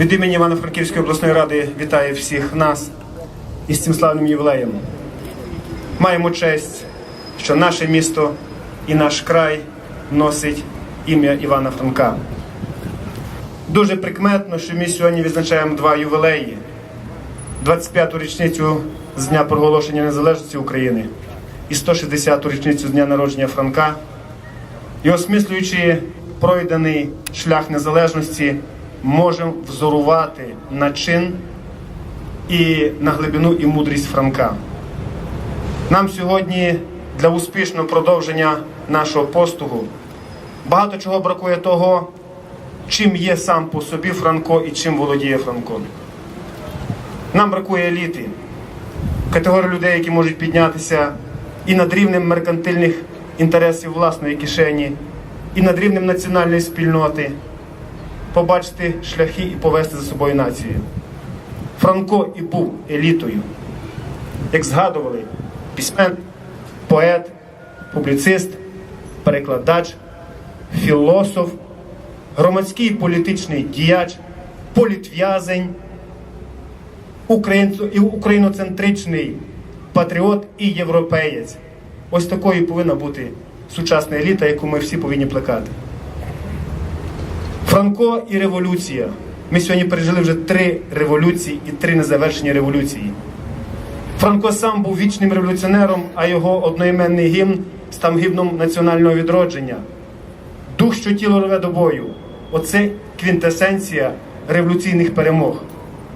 Від імені Івано-Франківської обласної ради вітаю всіх нас із цим славним ювілеєм. Маємо честь, що наше місто і наш край носить ім'я Івана Франка. Дуже прикметно, що ми сьогодні відзначаємо два ювілеї: 25-ту річницю з дня проголошення незалежності України і 160-ту річницю з дня народження Франка. І осмислюючи пройдений шлях незалежності, можемо взорувати на чин і на глибину і мудрість Франка. Нам сьогодні для успішного продовження нашого постугу багато чого бракує того, чим є сам по собі Франко і чим володіє Франко. Нам бракує еліти, категорії людей, які можуть піднятися і над рівнем меркантильних інтересів власної кишені, і над рівнем національної спільноти, побачити шляхи і повести за собою націю. Франко і був елітою, як згадували письменник, поет, публіцист, перекладач, філософ, громадський політичний діяч, політв'язень, україноцентричний патріот і європеєць. Ось такою повинна бути сучасна еліта, яку ми всі повинні плекати. Франко і революція. Ми сьогодні пережили вже три революції і три незавершені революції. Франко сам був вічним революціонером, а його одноіменний гімн став гімном національного відродження. Дух, що тіло рве до бою. Оце квінтесенція революційних перемог.